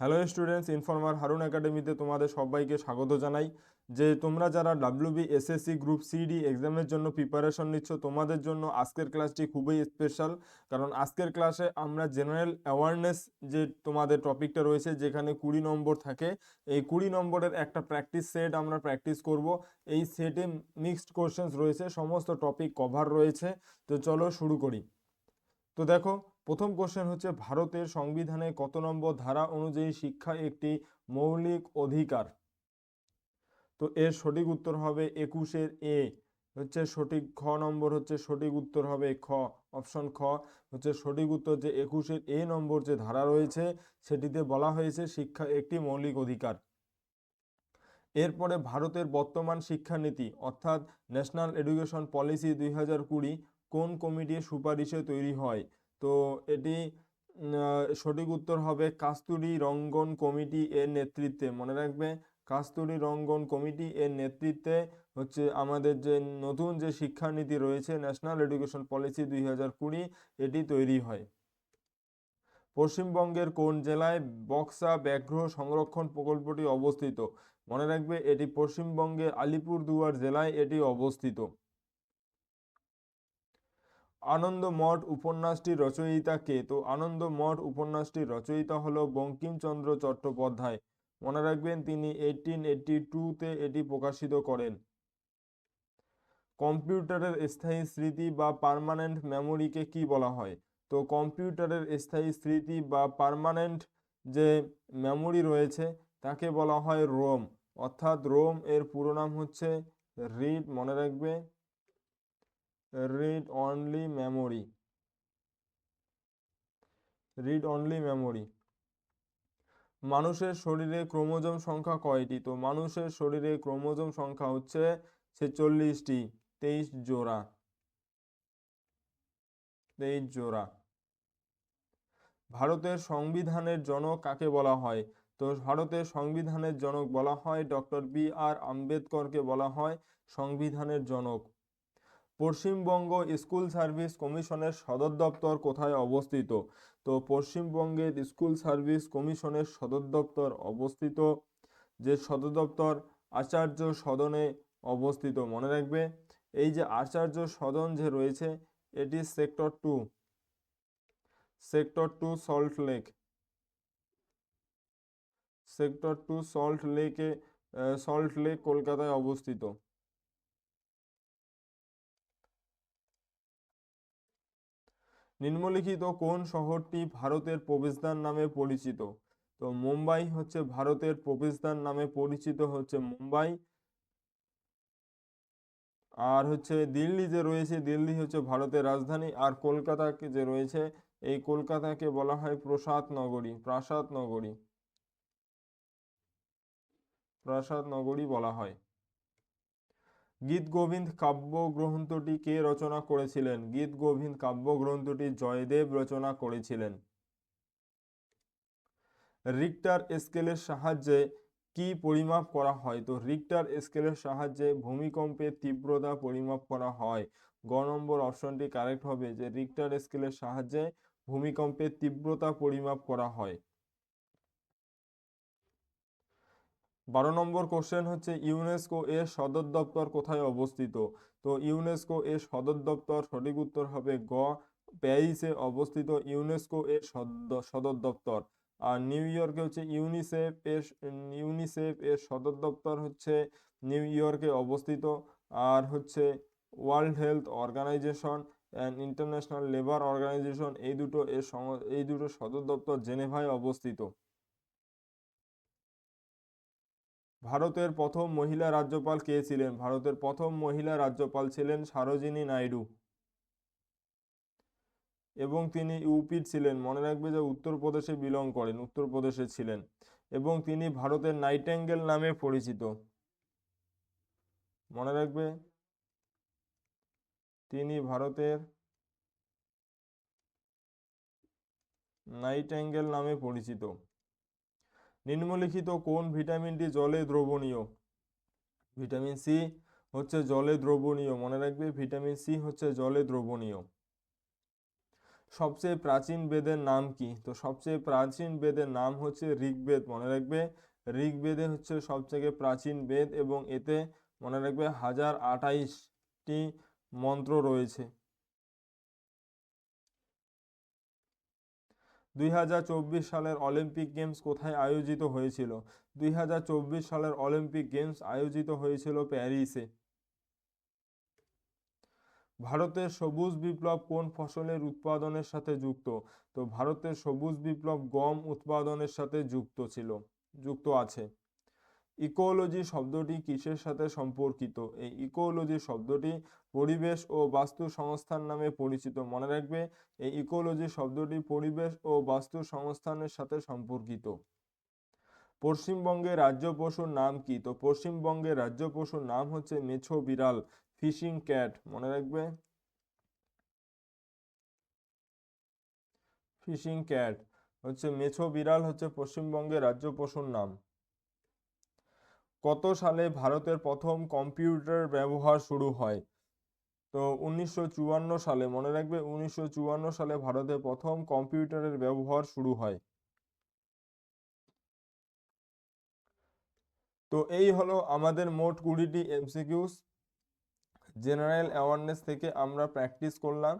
Hello students informer Harun একাডেমিতে তোমাদের সবাইকে স্বাগত জানাই। যে তোমরা যারা ডাব্লিউবি এসএসসি গ্রুপ সিডি এক্সামের জন্য প্রিপারেশন নিচ্ছ, তোমাদের জন্য আজকের ক্লাসটি খুবই স্পেশাল কারণ আজকের ক্লাসে আমরা জেনারেল অ্যাওয়ারনেস যে তোমাদের টপিকটা রয়েছে, যেখানে কুড়ি নম্বর থাকে, এই কুড়ি নম্বরের একটা প্র্যাকটিস সেট আমরা প্র্যাকটিস করব। এই সেটে মিক্সড কোশ্চেন্স রয়েছে, সমস্ত টপিক কভার রয়েছে। তো চলো শুরু করি। তো দেখো প্রথম কোশ্চেন হচ্ছে, ভারতের সংবিধানে কত নম্বর ধারা অনুযায়ী শিক্ষা একটি মৌলিক অধিকার? তো এর সঠিক উত্তর হবে একুশের এ, হচ্ছে সঠিক খ নম্বর হচ্ছে সঠিক উত্তর হবে খ অপশন খ, হচ্ছে সঠিক উত্তর যে একুশের এ নম্বর যে ধারা রয়েছে, সেটিতে বলা হয়েছে শিক্ষা একটি মৌলিক অধিকার। এরপরে ভারতের বর্তমান শিক্ষানীতি, অর্থাৎ ন্যাশনাল এডুকেশন পলিসি দুই হাজার কুড়ি, কোন কমিটির সুপারিশে তৈরি হয়? তো এটি সঠিক উত্তর হবে কাস্তুরী রঙ্গন কমিটি এর নেতৃত্বে। মনে রাখবে, কাস্তুরী রঙ্গন কমিটি এর নেতৃত্বে হচ্ছে আমাদের যে নতুন যে শিক্ষানীতি রয়েছে ন্যাশনাল এডুকেশন পলিসি দুই হাজার কুড়ি, এটি তৈরি হয়। পশ্চিমবঙ্গের কোন জেলায় বক্সা ব্যাঘ্র সংরক্ষণ প্রকল্পটি অবস্থিত? মনে রাখবে, এটি পশ্চিমবঙ্গের আলিপুরদুয়ার জেলায় এটি অবস্থিত। আনন্দ মঠ উপন্যাসটির রচয়িতা কে? তো আনন্দ মঠ উপন্যাসটির রচয়িতা হলো বঙ্কিমচন্দ্র চট্টোপাধ্যায়। মনে রাখবেন, তিনি এইটিন এইটটি টুতে এটি প্রকাশিত করেন। কম্পিউটারের স্থায়ী স্মৃতি বা পার্মানেন্ট মেমোরিকে কি বলা হয়? তো কম্পিউটারের স্থায়ী স্মৃতি বা পার্মানেন্ট যে মেমোরি রয়েছে, তাকে বলা হয় রোম। অর্থাৎ রোম এর পুরো নাম হচ্ছে রিড, মনে রাখবে read only memory read only memory মানুষের শরীরে ক্রোমোজোম সংখ্যা কয়টি? তো মানুষের শরীরে ক্রোমোজোম সংখ্যা হচ্ছে ছেচল্লিশটি, তেইশ জোড়া। তেইশ জোড়া। ভারতের সংবিধানের জনক কাকে বলা হয়? তো ভারতের সংবিধানের জনক বলা হয় ডক্টর বি আর আম্বেদকরকে বলা হয় সংবিধানের জনক। পশ্চিমবঙ্গ স্কুল সার্ভিস কমিশনের সদর দপ্তর কোথায় অবস্থিত? তো পশ্চিমবঙ্গের স্কুল সার্ভিস কমিশনের সদর দপ্তর অবস্থিত, যে সদর দপ্তর আচার্য সদনে অবস্থিত, মনে রাখবে? এই যে আচার্য সদন যে রয়েছে, এটি sector two sector two Salt Lake. Sector two Salt লেকে সল্ট লেক কলকাতায় অবস্থিত। নিম্নলিখিত কোন শহরটি ভারতের প্রবেশদ্বার নামে পরিচিত? তো মুম্বাই হচ্ছে ভারতের প্রবেশদ্বার নামে পরিচিত হচ্ছে মুম্বাই। আর হচ্ছে দিল্লি যে রয়েছে, দিল্লি হচ্ছে ভারতের রাজধানী। আর কলকাতাকে যে রয়েছে, এই কলকাতাকে বলা হয় প্রসাদ নগরী, প্রাসাদ নগরী। প্রাসাদ নগরী বলা হয়। গীত গোবিন্দ কাব্য গ্রন্থটি কে রচনা করেছিলেন? গীত গোবিন্দ কাব্য গ্রন্থটি জয়দেব রচনা করেছিলেন। রিক্টার স্কেলের সাহায্যে কি পরিমাপ করা হয়? তো রিক্টার স্কেলের সাহায্যে ভূমিকম্পের তীব্রতা পরিমাপ করা হয়। গ নম্বর অপশনটি কারেক্ট হবে যে রিক্টার স্কেলের সাহায্যে ভূমিকম্পের তীব্রতা পরিমাপ করা হয়। বারো নম্বর কোশ্চেন হচ্ছে ইউনেস্কো এর সদর দপ্তর কোথায় অবস্থিত? তো ইউনেস্কো এর সদর দপ্তর সঠিক উত্তর হবে গ প্যারিসে অবস্থিত ইউনেস্কো এর সদ- সদর দপ্তর। আর নিউ ইয়র্কে হচ্ছে ইউনিসেফ এর ইউনিসেফ এর সদর দপ্তর হচ্ছে নিউ ইয়র্কে অবস্থিত। আর হচ্ছে World Health Organization and International Labour Organization এই দুটো এর এই দুটো সদর দপ্তর জেনেভায় অবস্থিত। ভারতের প্রথম মহিলা রাজ্যপাল কে ছিলেন? ভারতের প্রথম মহিলা রাজ্যপাল ছিলেন সারোজিনী নাইডু। এবং তিনি ইউপির ছিলেন। মনে রাখবে যে উত্তরপ্রদেশে বিলং করেন, উত্তরপ্রদেশে ছিলেন। এবং তিনি ভারতের নাইটেঙ্গেল নামে পরিচিত। মনে রাখবে? তিনি ভারতের নাইটেঙ্গেল নামে পরিচিত। নিম্নলিখিত কোন ভিটামিনটি জলে দ্রবণীয়? ভিটামিন সি হচ্ছে জলে দ্রবণীয়। মনে রাখবে ভিটামিন সি হচ্ছে জলে দ্রবণীয়। সবচেয়ে প্রাচীন বেদের নাম কি? তো সবচেয়ে প্রাচীন বেদের নাম হচ্ছে ঋগ্বেদ। মনে রাখবে ঋগ্বেদে হচ্ছে সবথেকে প্রাচীন বেদ এবং এতে মনে রাখবে হাজার আঠাইশটি মন্ত্র রয়েছে। দুই হাজার চব্বিশ সালের অলিম্পিক গেমস কোথায় আয়োজিত হয়েছিল? দুই হাজার চব্বিশ সালের অলিম্পিক গেমস আয়োজিত হয়েছিল প্যারিসে। ভারতের সবুজ বিপ্লব কোন ফসলের উৎপাদনের সাথে যুক্ত? তো ভারতের সবুজ বিপ্লব গম উৎপাদনের সাথে যুক্ত ছিল, যুক্ত আছে। ইকোলজি শব্দটি কিসের সাথে সম্পর্কিত? এই ইকোলজি শব্দটি পরিবেশ ও বাস্তু সংস্থান নামে পরিচিত। মনে রাখবে, এই ইকোলজি শব্দটি পরিবেশ ও বাস্তু সংস্থানের সাথে সম্পর্কিত। পশ্চিমবঙ্গের রাজ্য পশুর নাম কি? তো পশ্চিমবঙ্গের রাজ্য পশুর নাম হচ্ছে মেছো বিড়াল, ফিশিং ক্যাট। মনে রাখবে? Fishing cat. হচ্ছে মেছো বিড়াল হচ্ছে পশ্চিমবঙ্গের রাজ্য পশুর নাম। কত সালে ভারতের প্রথম কম্পিউটার ব্যবহার শুরু হয়? তো উনিশশো চুয়ান্ন সালে, মনে রাখবে উনিশশো চুয়ান্ন সালে ভারতে প্রথম কম্পিউটারের ব্যবহার শুরু হয়। তো এই হলো আমাদের মোট কুড়িটি এমসিকিউস। জেনারেল অ্যাওয়ারনেস থেকে আমরা প্র্যাকটিস করলাম।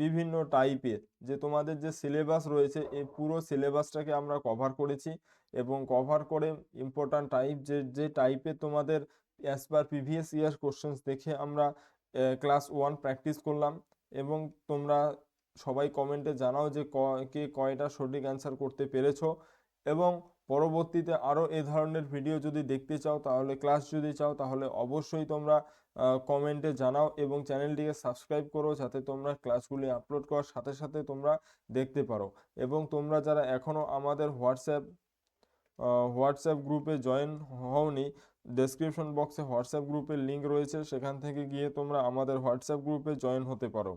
বিভিন্ন টাইপের। যে তোমাদের যে সিলেবাস রয়েছে এই পুরো সিলেবাসটাকে আমরা কভার করেছি এবং কভার করে ইম্পর্ট্যান্ট টাইপ যে যে টাইপের তোমাদের as per previous year questions দেখে আমরা ক্লাস ওয়ান প্র্যাকটিস করলাম এবং তোমরা সবাই কমেন্টে জানাও যে ক, কে কয়টা সঠিক অ্যান্সার করতে পেরেছ এবং পরবর্তীতে আরও এ ধরনের ভিডিও যদি দেখতে চাও, তাহলে ক্লাস যদি চাও, তাহলে অবশ্যই তোমরা কমেন্টে জানাও এবং চ্যানেলটিকে সাবস্ক্রাইব করো যাতে তোমরা ক্লাসগুলি আপলোড করার সাথে সাথে তোমরা দেখতে পারো। এবং তোমরা যারা এখনও আমাদের হোয়াটসঅ্যাপ হোয়াটসঅ্যাপ গ্রুপে জয়েন হওনি ডেসক্রিপশন বক্সে হোয়াটসঅ্যাপ গ্রুপের লিঙ্ক রয়েছে, সেখান থেকে গিয়ে তোমরা আমাদের হোয়াটসঅ্যাপ গ্রুপে জয়েন হতে পারো।